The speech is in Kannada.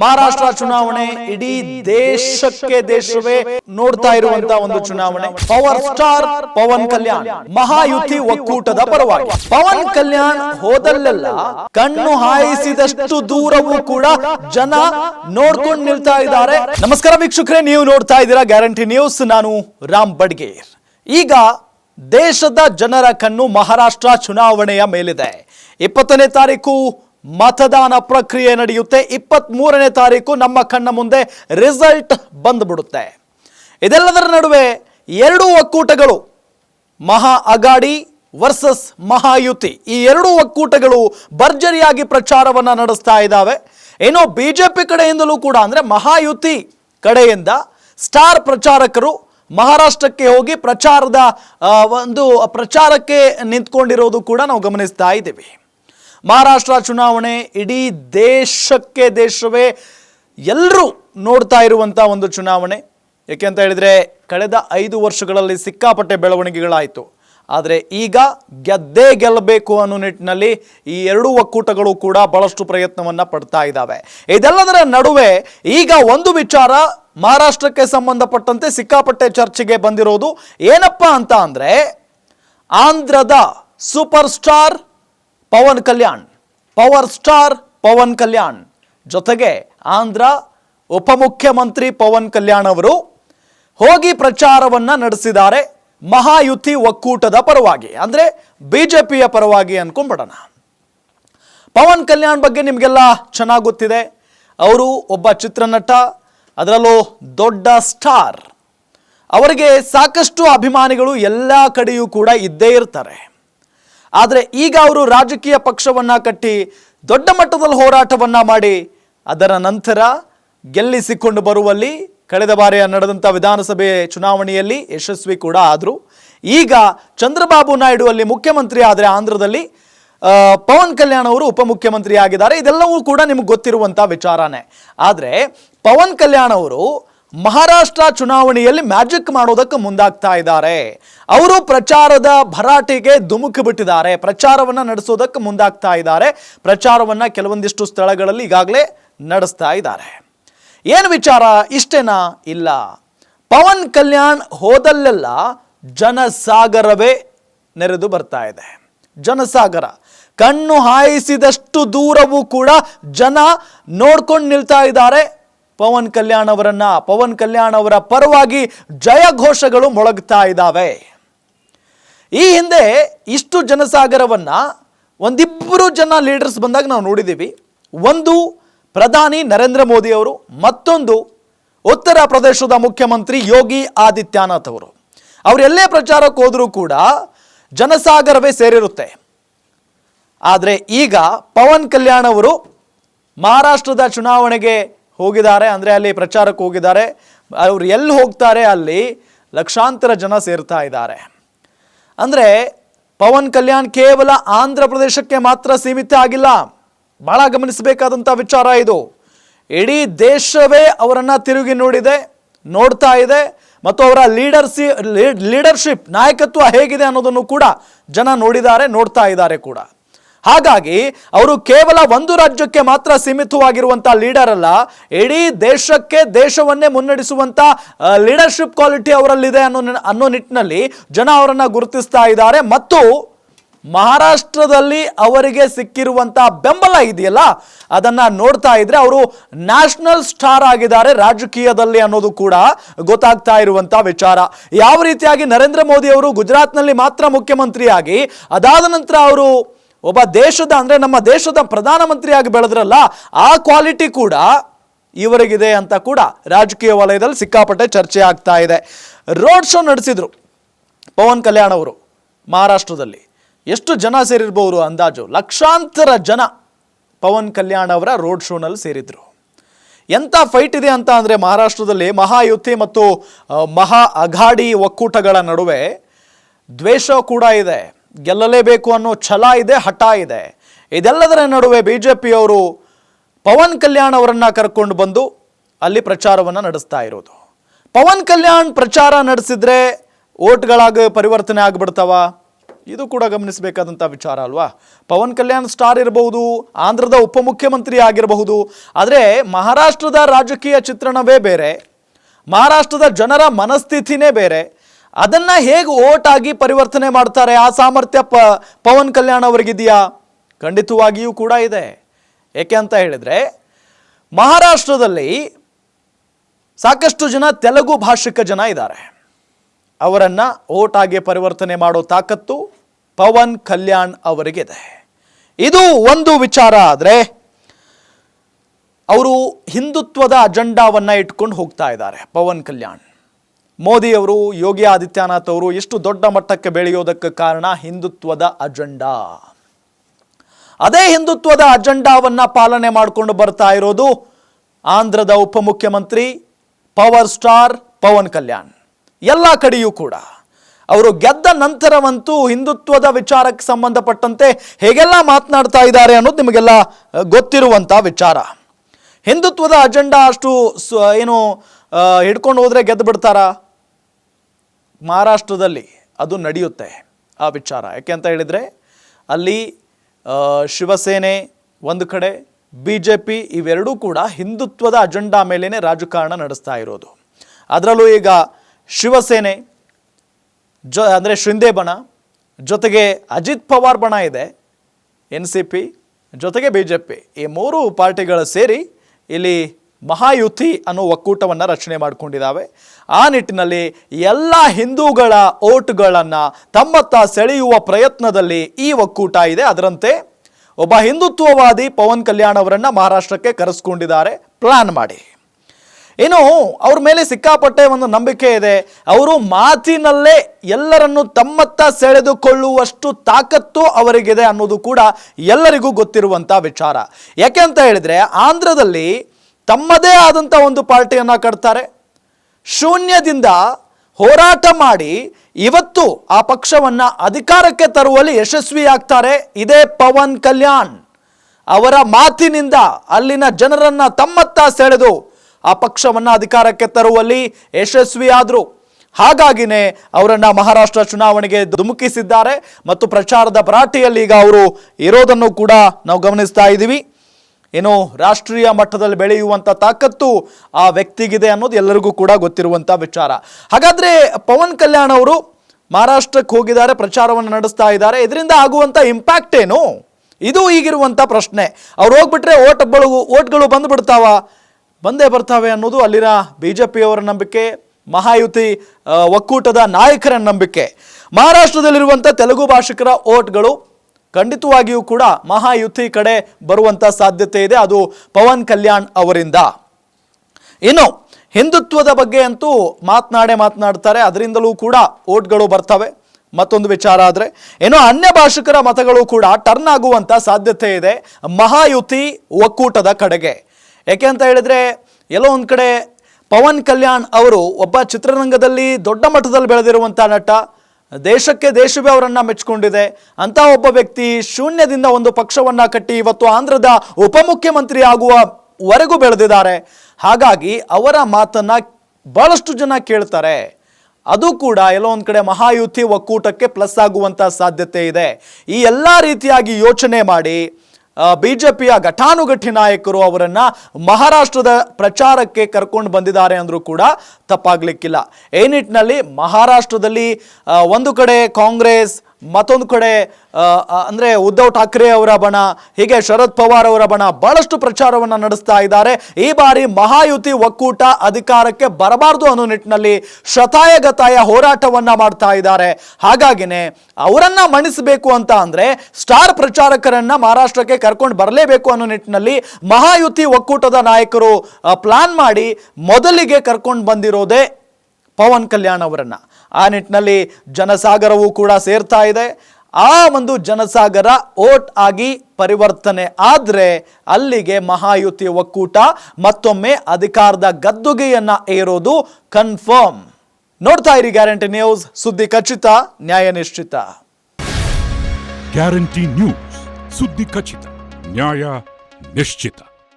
ಮಹಾರಾಷ್ಟ್ರ ಚುನಾವಣೆ ಇಡೀ ದೇಶಕ್ಕೆ, ದೇಶವೇ ನೋಡ್ತಾ ಇರುವಂತ ಒಂದು ಚುನಾವಣೆ. Power star Pawan Kalyan. Mahayuti ಒಕ್ಕೂಟದ ಪರವಾಗಿ. ಪವನ್ ಕಲ್ಯಾಣ್ ಹೋದಲ್ಲೆಲ್ಲ ಕಣ್ಣು ಹಾಯಿಸಿದಷ್ಟು ದೂರವೂ ಕೂಡ ಜನ ನೋಡ್ಕೊಂಡು ನಿಲ್ತಾ ಇದ್ದಾರೆ. ನಮಸ್ಕಾರ ವೀಕ್ಷಕರೇ, ನೀವು ನೋಡ್ತಾ ಇದ್ದೀರಾ ಗ್ಯಾರಂಟಿ ನ್ಯೂಸ್. ನಾನು ರಾಮ್ ಬಡ್ಗೇರ್. ಈಗ ದೇಶದ ಜನರ ಕಣ್ಣು ಮಹಾರಾಷ್ಟ್ರ ಚುನಾವಣೆಯ ಮೇಲಿದೆ. ಇಪ್ಪತ್ತನೇ ತಾರೀಕು ಮತದಾನ ಪ್ರಕ್ರಿಯೆ ನಡೆಯುತ್ತೆ. ಇಪ್ಪತ್ತ್ ಮೂರನೇ ತಾರೀಕು ನಮ್ಮ ಕಣ್ಣ ಮುಂದೆ ರಿಸಲ್ಟ್ ಬಂದ್ಬಿಡುತ್ತೆ. ಇದೆಲ್ಲದರ ನಡುವೆ ಎರಡು ಒಕ್ಕೂಟಗಳು, ಮಹಾ ಅಗಾಡಿ ವರ್ಸಸ್ ಮಹಾಯುತಿ, ಈ ಎರಡು ಒಕ್ಕೂಟಗಳು ಭರ್ಜರಿಯಾಗಿ ಪ್ರಚಾರವನ್ನು ನಡೆಸ್ತಾ ಇದ್ದಾವೆ. ಏನೋ ಬಿ ಜೆ ಪಿ ಕಡೆಯಿಂದಲೂ ಕೂಡ ಅಂದರೆ ಮಹಾಯುತಿ ಕಡೆಯಿಂದ ಸ್ಟಾರ್ ಪ್ರಚಾರಕರು ಮಹಾರಾಷ್ಟ್ರಕ್ಕೆ ಹೋಗಿ ಪ್ರಚಾರದ ಒಂದು ಪ್ರಚಾರಕ್ಕೆ ನಿಂತ್ಕೊಂಡಿರೋದು ಕೂಡ ನಾವು ಗಮನಿಸ್ತಾ ಇದ್ದೀವಿ. ಮಹಾರಾಷ್ಟ್ರ ಚುನಾವಣೆ ಇಡೀ ದೇಶಕ್ಕೆ, ದೇಶವೇ ಎಲ್ಲರೂ ನೋಡ್ತಾ ಇರುವಂಥ ಒಂದು ಚುನಾವಣೆ. ಯಾಕೆ ಅಂತ ಹೇಳಿದರೆ ಕಳೆದ ಐದು ವರ್ಷಗಳಲ್ಲಿ ಸಿಕ್ಕಾಪಟ್ಟೆ ಬೆಳವಣಿಗೆಗಳಾಯಿತು. ಆದರೆ ಈಗ ಗೆದ್ದೇ ಗೆಲ್ಲಬೇಕು ಅನ್ನೋ ನಿಟ್ಟಿನಲ್ಲಿ ಈ ಎರಡು ಒಕ್ಕೂಟಗಳು ಕೂಡ ಬಹಳಷ್ಟು ಪ್ರಯತ್ನವನ್ನು ಪಡ್ತಾ ಇದ್ದಾವೆ ಇದೆಲ್ಲದರ ನಡುವೆ ಈಗ ಒಂದು ವಿಚಾರ ಮಹಾರಾಷ್ಟ್ರಕ್ಕೆ ಸಂಬಂಧಪಟ್ಟಂತೆ ಸಿಕ್ಕಾಪಟ್ಟೆ ಚರ್ಚೆಗೆ ಬಂದಿರೋದು ಏನಪ್ಪ ಅಂತ ಅಂದರೆ ಆಂಧ್ರದ super star Pawan Kalyan, power star Pawan Kalyan. ಜೊತೆಗೆ ಆಂಧ್ರ ಉಪಮುಖ್ಯಮಂತ್ರಿ ಪವನ್ ಕಲ್ಯಾಣ್ ಅವರು ಹೋಗಿ ಪ್ರಚಾರವನ್ನ ನಡೆಸಿದ್ದಾರೆ ಮಹಾಯುತಿ ಒಕ್ಕೂಟದ ಪರವಾಗಿ, ಅಂದರೆ ಬಿ ಜೆ ಪಿಯ ಪರವಾಗಿ ಅನ್ಕೊಂಡ್ಬಿಡೋಣ. ಪವನ್ ಕಲ್ಯಾಣ್ ಬಗ್ಗೆ ನಿಮಗೆಲ್ಲ ಚೆನ್ನಾಗಿ ಗೊತ್ತಿದೆ. ಅವರು ಒಬ್ಬ ಚಿತ್ರನಟ, ಅದರಲ್ಲೂ ದೊಡ್ಡ ಸ್ಟಾರ್. ಅವರಿಗೆ ಸಾಕಷ್ಟು ಅಭಿಮಾನಿಗಳು ಎಲ್ಲ ಕಡೆಯೂ ಕೂಡ ಇದ್ದೇ ಇರ್ತಾರೆ. ಆದರೆ ಈಗ ಅವರು ರಾಜಕೀಯ ಪಕ್ಷವನ್ನ ಕಟ್ಟಿ ದೊಡ್ಡ ಮಟ್ಟದಲ್ಲಿ ಹೋರಾಟವನ್ನ ಮಾಡಿ ಅದರ ನಂತರ ಗೆಲ್ಲಿಸಿಕೊಂಡು ಬರುವಲ್ಲಿ ಕಳೆದ ಬಾರಿ ನಡೆದಂಥ ವಿಧಾನಸಭೆ ಚುನಾವಣೆಯಲ್ಲಿ ಯಶಸ್ವಿ ಕೂಡ ಆದರು. ಈಗ ಚಂದ್ರಬಾಬು ನಾಯ್ಡು ಅಲ್ಲಿ ಮುಖ್ಯಮಂತ್ರಿ ಆದರೆ ಆಂಧ್ರದಲ್ಲಿ ಪವನ್ ಕಲ್ಯಾಣ್ ಅವರು ಉಪಮುಖ್ಯಮಂತ್ರಿ ಆಗಿದ್ದಾರೆ. ಇದೆಲ್ಲವೂ ಕೂಡ ನಿಮ್ಗೆ ಗೊತ್ತಿರುವಂಥ ವಿಚಾರನೇ. ಆದರೆ ಪವನ್ ಕಲ್ಯಾಣ್ ಅವರು ಮಹಾರಾಷ್ಟ್ರ ಚುನಾವಣೆಯಲ್ಲಿ ಮ್ಯಾಜಿಕ್ ಮಾಡೋದಕ್ಕೆ ಮುಂದಾಗ್ತಾ ಇದ್ದಾರೆ. ಅವರು ಪ್ರಚಾರದ ಭರಾಟೆಗೆ ಧುಮುಕಿ ಬಿಟ್ಟಿದ್ದಾರೆ. ಪ್ರಚಾರವನ್ನ ನಡೆಸೋದಕ್ಕೆ ಮುಂದಾಗ್ತಾ ಇದ್ದಾರೆ. ಪ್ರಚಾರವನ್ನ ಕೆಲವೊಂದಿಷ್ಟು ಸ್ಥಳಗಳಲ್ಲಿ ಈಗಾಗಲೇ ನಡೆಸ್ತಾ ಇದ್ದಾರೆ. ಏನು ವಿಚಾರ? ಇಷ್ಟೇನಾ? ಇಲ್ಲ. ಪವನ್ ಕಲ್ಯಾಣ್ ಹೋದಲ್ಲೆಲ್ಲ ಜನಸಾಗರವೇ ನೆರೆದು ಬರ್ತಾ ಇದೆ. ಜನಸಾಗರ. ಕಣ್ಣು ಹಾಯಿಸಿದಷ್ಟು ದೂರವೂ ಕೂಡ ಜನ ನೋಡ್ಕೊಂಡು ನಿಲ್ತಾ ಇದ್ದಾರೆ. ಪವನ್ ಕಲ್ಯಾಣ್ ಅವರನ್ನ, ಪವನ್ ಕಲ್ಯಾಣ್ ಅವರ ಪರವಾಗಿ ಜಯ ಘೋಷಗಳು ಮೊಳಗ್ತಾ ಇದ್ದಾವೆ ಈ ಹಿಂದೆ ಇಷ್ಟು ಜನಸಾಗರವನ್ನು ಒಂದಿಬ್ಬರು ಜನ ಲೀಡರ್ಸ್ ಬಂದಾಗ ನಾವು ನೋಡಿದ್ದೀವಿ ಒಂದು ಪ್ರಧಾನಿ ನರೇಂದ್ರ ಮೋದಿ ಅವರು, ಮತ್ತೊಂದು ಉತ್ತರ ಪ್ರದೇಶದ ಮುಖ್ಯಮಂತ್ರಿ ಯೋಗಿ ಆದಿತ್ಯನಾಥ್ ಅವರು. ಅವರೆಲ್ಲೇ ಪ್ರಚಾರಕ್ಕೆ ಹೋದರೂ ಕೂಡ ಜನಸಾಗರವೇ ಸೇರಿರುತ್ತೆ. ಆದರೆ ಈಗ ಪವನ್ ಕಲ್ಯಾಣ್ ಅವರು ಮಹಾರಾಷ್ಟ್ರದ ಚುನಾವಣೆಗೆ ಹೋಗಿದ್ದಾರೆ, ಅಂದರೆ ಅಲ್ಲಿ ಪ್ರಚಾರಕ್ಕೆ ಹೋಗಿದ್ದಾರೆ. ಅವ್ರು ಎಲ್ಲಿ ಹೋಗ್ತಾರೆ ಅಲ್ಲಿ ಲಕ್ಷಾಂತರ ಜನ ಸೇರ್ತಾ ಇದ್ದಾರೆ. ಅಂದರೆ ಪವನ್ ಕಲ್ಯಾಣ್ ಕೇವಲ ಆಂಧ್ರ ಪ್ರದೇಶಕ್ಕೆ ಮಾತ್ರ ಸೀಮಿತ ಆಗಿಲ್ಲ. ಭಾಳ ಗಮನಿಸಬೇಕಾದಂಥ ವಿಚಾರ ಇದು. ಇಡೀ ದೇಶವೇ ಅವರನ್ನು ತಿರುಗಿ ನೋಡಿದೆ, ನೋಡ್ತಾ ಇದೆ, ಮತ್ತು ಅವರ ಲೀಡರ್ಸಿ ಲೀಡರ್ಶಿಪ್, ನಾಯಕತ್ವ ಹೇಗಿದೆ ಅನ್ನೋದನ್ನು ಕೂಡ ಜನ ನೋಡಿದ್ದಾರೆ, ನೋಡ್ತಾ ಇದ್ದಾರೆ ಕೂಡ. ಹಾಗಾಗಿ ಅವರು ಕೇವಲ ಒಂದು ರಾಜ್ಯಕ್ಕೆ ಮಾತ್ರ ಸೀಮಿತವಾಗಿರುವಂತಹ ಲೀಡರ್ ಅಲ್ಲ, ಇಡೀ ದೇಶಕ್ಕೆ ದೇಶವನ್ನೇ ಮುನ್ನಡೆಸುವಂತ ಲೀಡರ್ಶಿಪ್ ಕ್ವಾಲಿಟಿ ಅವರಲ್ಲಿದೆ ಅನ್ನೋ ಅನ್ನೋ ನಿಟ್ಟಿನಲ್ಲಿ ಜನ ಅವರನ್ನ ಗುರುತಿಸ್ತಾ ಇದ್ದಾರೆ. ಮತ್ತು ಮಹಾರಾಷ್ಟ್ರದಲ್ಲಿ ಅವರಿಗೆ ಸಿಕ್ಕಿರುವಂತಹ ಬೆಂಬಲ ಇದೆಯಲ್ಲ, ಅದನ್ನ ನೋಡ್ತಾ ಇದ್ರೆ ಅವರು ನ್ಯಾಷನಲ್ ಸ್ಟಾರ್ ಆಗಿದ್ದಾರೆ ರಾಜಕೀಯದಲ್ಲಿ ಅನ್ನೋದು ಕೂಡ ಗೊತ್ತಾಗ್ತಾ ಇರುವಂತ ವಿಚಾರ. ಯಾವ ರೀತಿಯಾಗಿ ನರೇಂದ್ರ ಮೋದಿ ಅವರು ಗುಜರಾತ್ನಲ್ಲಿ ಮಾತ್ರ ಮುಖ್ಯಮಂತ್ರಿಯಾಗಿ, ಅದಾದ ನಂತರ ಅವರು ಒಬ್ಬ ದೇಶದ ಅಂದರೆ ನಮ್ಮ ದೇಶದ ಪ್ರಧಾನಮಂತ್ರಿಯಾಗಿ ಬೆಳೆದ್ರಲ್ಲ, ಆ ಕ್ವಾಲಿಟಿ ಕೂಡ ಇವರಿಗಿದೆ ಅಂತ ಕೂಡ ರಾಜಕೀಯ ವಲಯದಲ್ಲಿ ಸಿಕ್ಕಾಪಟ್ಟೆ ಚರ್ಚೆ ಆಗ್ತಾ ಇದೆ. ರೋಡ್ ಶೋ ನಡೆಸಿದ್ರು ಪವನ್ ಕಲ್ಯಾಣ್ ಅವರು ಮಹಾರಾಷ್ಟ್ರದಲ್ಲಿ. ಎಷ್ಟು ಜನ ಸೇರಿರ್ಬೋದು ಅಂದಾಜು? ಲಕ್ಷಾಂತರ ಜನ ಪವನ್ ಕಲ್ಯಾಣ್ ಅವರ ರೋಡ್ ಶೋನಲ್ಲಿ ಸೇರಿದ್ರು. ಎಂಥ ಫೈಟ್ ಇದೆ ಅಂತ ಅಂದರೆ ಮಹಾರಾಷ್ಟ್ರದಲ್ಲಿ ಮಹಾಯುತಿ ಮತ್ತು ಮಹಾ ಅಘಾಡಿ ಒಕ್ಕೂಟಗಳ ನಡುವೆ ದ್ವೇಷ ಕೂಡ ಇದೆ. ಗೆಲ್ಲಲೇಬೇಕು ಅನ್ನೋ ಛಲ ಇದೆ, ಹಠ ಇದೆ. ಇದೆಲ್ಲದರ ನಡುವೆ ಬಿ ಜೆ ಪಿಯವರು ಪವನ್ ಕಲ್ಯಾಣ್ ಅವರನ್ನು ಕರ್ಕೊಂಡು ಬಂದು ಅಲ್ಲಿ ಪ್ರಚಾರವನ್ನು ನಡೆಸ್ತಾ ಇರೋದು. ಪವನ್ ಕಲ್ಯಾಣ್ ಪ್ರಚಾರ ನಡೆಸಿದ್ರೆ ಓಟ್ಗಳಾಗ ಪರಿವರ್ತನೆ ಆಗಿಬಿಡ್ತಾವ? ಇದು ಕೂಡ ಗಮನಿಸಬೇಕಾದಂಥ ವಿಚಾರ ಅಲ್ವಾ? ಪವನ್ ಕಲ್ಯಾಣ್ ಸ್ಟಾರ್ ಇರಬಹುದು, ಆಂಧ್ರದ ಉಪಮುಖ್ಯಮಂತ್ರಿ ಆಗಿರಬಹುದು, ಆದರೆ ಮಹಾರಾಷ್ಟ್ರದ ರಾಜಕೀಯ ಚಿತ್ರಣವೇ ಬೇರೆ. ಮಹಾರಾಷ್ಟ್ರದ ಜನರ ಮನಸ್ಥಿತಿನೇ ಬೇರೆ. ಅದನ್ನ ಹೇಗೆ ಓಟಾಗಿ ಪರಿವರ್ತನೆ ಮಾಡ್ತಾರೆ? ಆ ಸಾಮರ್ಥ್ಯ ಪ, ಪವನ್ ಕಲ್ಯಾಣ್ ಅವರಿಗಿದೆಯಾ? ಖಂಡಿತವಾಗಿಯೂ ಕೂಡ ಇದೆ. ಏಕೆ ಅಂತ ಹೇಳಿದರೆ, ಮಹಾರಾಷ್ಟ್ರದಲ್ಲಿ ಸಾಕಷ್ಟು ಜನ ತೆಲುಗು ಭಾಷಿಕ ಜನ ಇದ್ದಾರೆ. ಅವರನ್ನು ಓಟಾಗಿ ಪರಿವರ್ತನೆ ಮಾಡೋ ತಾಕತ್ತು ಪವನ್ ಕಲ್ಯಾಣ್ ಅವರಿಗಿದೆ. ಇದು ಒಂದು ವಿಚಾರ ಆದರೆ, ಅವರು ಹಿಂದುತ್ವದ ಅಜೆಂಡಾವನ್ನು ಇಟ್ಕೊಂಡು ಹೋಗ್ತಾ ಇದ್ದಾರೆ ಪವನ್ ಕಲ್ಯಾಣ್. ಮೋದಿ ಅವರು ಯೋಗಿ ಆದಿತ್ಯನಾಥ್ ಅವರು ಎಷ್ಟು ದೊಡ್ಡ ಮಟ್ಟಕ್ಕೆ ಬೆಳೆಯೋದಕ್ಕೆ ಕಾರಣ ಹಿಂದುತ್ವದ ಅಜೆಂಡಾ. ಅದೇ ಹಿಂದುತ್ವದ ಅಜೆಂಡಾವನ್ನ ಪಾಲನೆ ಮಾಡಿಕೊಂಡು ಬರ್ತಾ ಇರೋದು ಆಂಧ್ರದ ಉಪಮುಖ್ಯಮಂತ್ರಿ, ಪವರ್ ಸ್ಟಾರ್ ಪವನ್ ಕಲ್ಯಾಣ್. ಎಲ್ಲ ಕಡೆಯೂ ಕೂಡ. ಅವರು ಗೆದ್ದ ನಂತರವಂತೂ ಹಿಂದುತ್ವದ ವಿಚಾರಕ್ಕೆ ಸಂಬಂಧಪಟ್ಟಂತೆ ಹೇಗೆಲ್ಲ ಮಾತನಾಡ್ತಾ ಇದ್ದಾರೆ ಅನ್ನೋದು ನಿಮಗೆಲ್ಲ ಗೊತ್ತಿರುವಂಥ ವಿಚಾರ. ಹಿಂದುತ್ವದ ಅಜೆಂಡಾ ಅಷ್ಟು ಏನು ಹಿಡ್ಕೊಂಡು ಹೋದರೆ ಗೆದ್ದು ಬಿಡ್ತಾರಾ ಮಹಾರಾಷ್ಟ್ರದಲ್ಲಿ ಅದು ನಡೆಯುತ್ತೆ ಆ ವಿಚಾರ. ಯಾಕೆ ಅಂತ ಹೇಳಿದರೆ ಅಲ್ಲಿ ಶಿವಸೇನೆ ಒಂದು ಕಡೆ ಬಿ ಜೆ ಪಿ ಇವೆರಡೂ ಕೂಡ ಹಿಂದುತ್ವದ ಅಜೆಂಡಾ ಮೇಲೇ ರಾಜಕಾರಣ ನಡೆಸ್ತಾ ಇರೋದು. ಅದರಲ್ಲೂ ಈಗ ಶಿವಸೇನೆ, ಜೊ, ಅಂದರೆ ಶಿಂದೆ ಬಣ ಜೊತೆಗೆ ಅಜಿತ್ ಪವಾರ್ ಬಣ ಇದೆ, ಎನ್ ಸಿ ಪಿ, ಜೊತೆಗೆ ಬಿ ಜೆ ಪಿ ಈ ಮೂರು ಪಾರ್ಟಿಗಳು ಸೇರಿ ಇಲ್ಲಿ ಮಹಾಯುತಿ ಅನ್ನೋ ಒಕ್ಕೂಟವನ್ನು ರಚನೆ ಮಾಡಿಕೊಂಡಿದ್ದಾವೆ ಆ ನಿಟ್ಟಿನಲ್ಲಿ ಎಲ್ಲ ಹಿಂದೂಗಳ ಓಟ್ಗಳನ್ನು ತಮ್ಮತ್ತ ಸೆಳೆಯುವ ಪ್ರಯತ್ನದಲ್ಲಿ ಈ ಒಕ್ಕೂಟ ಇದೆ. ಅದರಂತೆ ಒಬ್ಬ ಹಿಂದುತ್ವವಾದಿ ಪವನ್ ಕಲ್ಯಾಣ್ ಅವರನ್ನು ಮಹಾರಾಷ್ಟ್ರಕ್ಕೆ ಕರೆಸ್ಕೊಂಡಿದ್ದಾರೆ. ಪ್ಲಾನ್ ಮಾಡಿ. ಇನ್ನು ಅವ್ರ ಮೇಲೆ ಸಿಕ್ಕಾಪಟ್ಟೆ ಒಂದು ನಂಬಿಕೆ ಇದೆ. ಅವರು ಮಾತಿನಲ್ಲೇ ಎಲ್ಲರನ್ನು ತಮ್ಮತ್ತ ಸೆಳೆದುಕೊಳ್ಳುವಷ್ಟು ತಾಕತ್ತು ಅವರಿಗಿದೆ ಅನ್ನೋದು ಕೂಡ ಎಲ್ಲರಿಗೂ ಗೊತ್ತಿರುವಂಥ ವಿಚಾರ. ಯಾಕೆ ಅಂತ ಹೇಳಿದರೆ ಆಂಧ್ರದಲ್ಲಿ ತಮ್ಮದೇ ಆದಂಥ ಒಂದು ಪಾರ್ಟಿಯನ್ನು ಕಟ್ತಾರೆ. ಶೂನ್ಯದಿಂದ ಹೋರಾಟ ಮಾಡಿ ಇವತ್ತು ಆ ಪಕ್ಷವನ್ನ ಅಧಿಕಾರಕ್ಕೆ ತರುವಲ್ಲಿ ಯಶಸ್ವಿಯಾಗ್ತಾರೆ ಇದೇ ಪವನ್ ಕಲ್ಯಾಣ್. ಅವರ ಮಾತಿನಿಂದ ಅಲ್ಲಿನ ಜನರನ್ನು ತಮ್ಮತ್ತ ಸೆಳೆದು ಆ ಪಕ್ಷವನ್ನ ಅಧಿಕಾರಕ್ಕೆ ತರುವಲ್ಲಿ ಯಶಸ್ವಿಯಾದರು. ಹಾಗಾಗಿನೇ ಅವರನ್ನು ಮಹಾರಾಷ್ಟ್ರ ಚುನಾವಣೆಗೆ ಧುಮುಕಿಸಿದ್ದಾರೆ ಮತ್ತು ಪ್ರಚಾರದ ಭರಾಟೆಯಲ್ಲಿ ಈಗ ಅವರು ಇರೋದನ್ನು ಕೂಡ ನಾವು ಗಮನಿಸ್ತಾ ಇದ್ದೀವಿ. ಏನು ರಾಷ್ಟ್ರೀಯ ಮಟ್ಟದಲ್ಲಿ ಬೆಳೆಯುವಂಥ ತಾಕತ್ತು ಆ ವ್ಯಕ್ತಿಗಿದೆ ಅನ್ನೋದು ಎಲ್ಲರಿಗೂ ಕೂಡ ಗೊತ್ತಿರುವಂಥ ವಿಚಾರ. ಹಾಗಾದರೆ ಪವನ್ ಕಲ್ಯಾಣ್ ಅವರು ಮಹಾರಾಷ್ಟ್ರಕ್ಕೆ ಹೋಗಿದ್ದಾರೆ, ಪ್ರಚಾರವನ್ನು ನಡೆಸ್ತಾ ಇದ್ದಾರೆ. ಇದರಿಂದ ಆಗುವಂಥ ಇಂಪ್ಯಾಕ್ಟ್ ಏನು? ಇದು ಈಗಿರುವಂಥ ಪ್ರಶ್ನೆ. ಅವ್ರು ಹೋಗ್ಬಿಟ್ರೆ ಓಟ್ಗಳು ಓಟ್ಗಳು ಬಂದುಬಿಡ್ತಾವ. ಬಂದೇ ಬರ್ತಾವೆ ಅನ್ನೋದು ಅಲ್ಲಿನ ಬಿ ಜೆ ಪಿಯವರ ನಂಬಿಕೆ, ಮಹಾಯುತಿ ಒಕ್ಕೂಟದ ನಾಯಕರ ನಂಬಿಕೆ. ಮಹಾರಾಷ್ಟ್ರದಲ್ಲಿರುವಂಥ ತೆಲುಗು ಭಾಷಿಕರ ಓಟ್ಗಳು ಖಂಡಿತವಾಗಿಯೂ ಕೂಡ ಮಹಾಯುತಿ ಕಡೆ ಬರುವಂತ ಸಾಧ್ಯತೆ ಇದೆ, ಅದು ಪವನ್ ಕಲ್ಯಾಣ್ ಅವರಿಂದ. ಇನ್ನು ಹಿಂದುತ್ವದ ಬಗ್ಗೆ ಅಂತೂ ಮಾತನಾಡೇ ಮಾತನಾಡ್ತಾರೆ, ಅದರಿಂದಲೂ ಕೂಡ ಓಟ್ಗಳು ಬರ್ತವೆ, ಮತ್ತೊಂದು ವಿಚಾರ ಆದರೆ. ಏನೋ ಅನ್ಯ ಭಾಷಿಕರ ಮತಗಳು ಕೂಡ ಟರ್ನ್ ಆಗುವಂಥ ಸಾಧ್ಯತೆ ಇದೆ, ಮಹಾಯುತಿ ಒಕ್ಕೂಟದ ಕಡೆಗೆ. ಯಾಕೆ ಅಂತ ಹೇಳಿದರೆ, ಎಲ್ಲೋ ಒಂದು ಕಡೆ ಪವನ್ ಕಲ್ಯಾಣ್ ಅವರು ಒಬ್ಬ ಚಿತ್ರರಂಗದಲ್ಲಿ ದೊಡ್ಡ ಮಟ್ಟದಲ್ಲಿ ಬೆಳೆದಿರುವಂಥ ನಟ ದೇಶಕ್ಕೆ ದೇಶವೇ ಅವರನ್ನು ಮೆಚ್ಚಿಕೊಂಡಿದೆ. ಅಂತ ಒಬ್ಬ ವ್ಯಕ್ತಿ ಶೂನ್ಯದಿಂದ ಒಂದು ಪಕ್ಷವನ್ನ ಕಟ್ಟಿ ಇವತ್ತು ಆಂಧ್ರದ ಉಪಮುಖ್ಯಮಂತ್ರಿ ಆಗುವವರೆಗೂ ಬೆಳೆದಿದ್ದಾರೆ. ಹಾಗಾಗಿ ಅವರ ಮಾತನ್ನ ಬಹಳಷ್ಟು ಜನ ಕೇಳ್ತಾರೆ. ಅದು ಕೂಡ ಎಲ್ಲೋ ಒಂದು ಕಡೆ ಮಹಾಯುತಿ ಒಕ್ಕೂಟಕ್ಕೆ ಪ್ಲಸ್ ಆಗುವಂತ ಸಾಧ್ಯತೆ ಇದೆ. ಈ ಎಲ್ಲ ರೀತಿಯಾಗಿ ಯೋಚನೆ ಮಾಡಿ ಬಿ ಜೆ ಪಿಯ ಘಟಾನುಘಟಿ ನಾಯಕರು ಅವರನ್ನ ಮಹಾರಾಷ್ಟ್ರದ ಪ್ರಚಾರಕ್ಕೆ ಕರ್ಕೊಂಡು ಬಂದಿದ್ದಾರೆ ಅಂದರೂ ಕೂಡ ತಪ್ಪಾಗ್ಲಿಕ್ಕಿಲ್ಲ. ಈ ಮಹಾರಾಷ್ಟ್ರದಲ್ಲಿ ಒಂದು ಕಡೆ ಕಾಂಗ್ರೆಸ್ ಮತ್ತೊಂದು ಕಡೆ ಅಂದ್ರೆ ಉದ್ಧವ್ ಠಾಕ್ರೆ ಅವರ ಬಣ, ಹೀಗೆ ಶರದ್ ಪವಾರ್ ಅವರ ಬಣ ಬಹಳಷ್ಟು ಪ್ರಚಾರವನ್ನು ನಡೆಸ್ತಾ ಇದ್ದಾರೆ. ಈ ಬಾರಿ ಮಹಾಯುತಿ ಒಕ್ಕೂಟ ಅಧಿಕಾರಕ್ಕೆ ಬರಬಾರದು ಅನ್ನೋ ನಿಟ್ಟಿನಲ್ಲಿ ಶತಾಯಗತಾಯ ಹೋರಾಟವನ್ನು ಮಾಡ್ತಾ ಇದ್ದಾರೆ. ಹಾಗಾಗಿನೇ ಅವರನ್ನ ಮಣಿಸಬೇಕು ಅಂತ ಅಂದರೆ ಸ್ಟಾರ್ ಪ್ರಚಾರಕರನ್ನು ಮಹಾರಾಷ್ಟ್ರಕ್ಕೆ ಕರ್ಕೊಂಡು ಬರಲೇಬೇಕು ಅನ್ನೋ ನಿಟ್ಟಿನಲ್ಲಿ ಮಹಾಯುತಿ ಒಕ್ಕೂಟದ ನಾಯಕರು ಪ್ಲಾನ್ ಮಾಡಿ ಮೊದಲಿಗೆ ಕರ್ಕೊಂಡು ಬಂದಿರೋದೇ ಪವನ್ ಕಲ್ಯಾಣ್ ಅವರನ್ನು. ಆ ನಿಟ್ಟಿನಲ್ಲಿ ಜನಸಾಗರವೂ ಕೂಡ ಸೇರ್ತಾ ಇದೆ. ಆ ಒಂದು ಜನಸಾಗರ ಓಟ್ ಆಗಿ ಪರಿವರ್ತನೆ ಆದರೆ ಅಲ್ಲಿಗೆ ಮಹಾಯುತಿ ಒಕ್ಕೂಟ ಮತ್ತೊಮ್ಮೆ ಅಧಿಕಾರದ ಗದ್ದುಗೆಯನ್ನ ಏರೋದು ಕನ್ಫರ್ಮ್. ನೋಡ್ತಾ ಇರಿ ಗ್ಯಾರಂಟಿ ನ್ಯೂಸ್. ಸುದ್ದಿ ಖಚಿತ, ನ್ಯಾಯ ನಿಶ್ಚಿತ. ಗ್ಯಾರಂಟಿ ನ್ಯೂಸ್, ಸುದ್ದಿ ಖಚಿತ, ನ್ಯಾಯ ನಿಶ್ಚಿತ.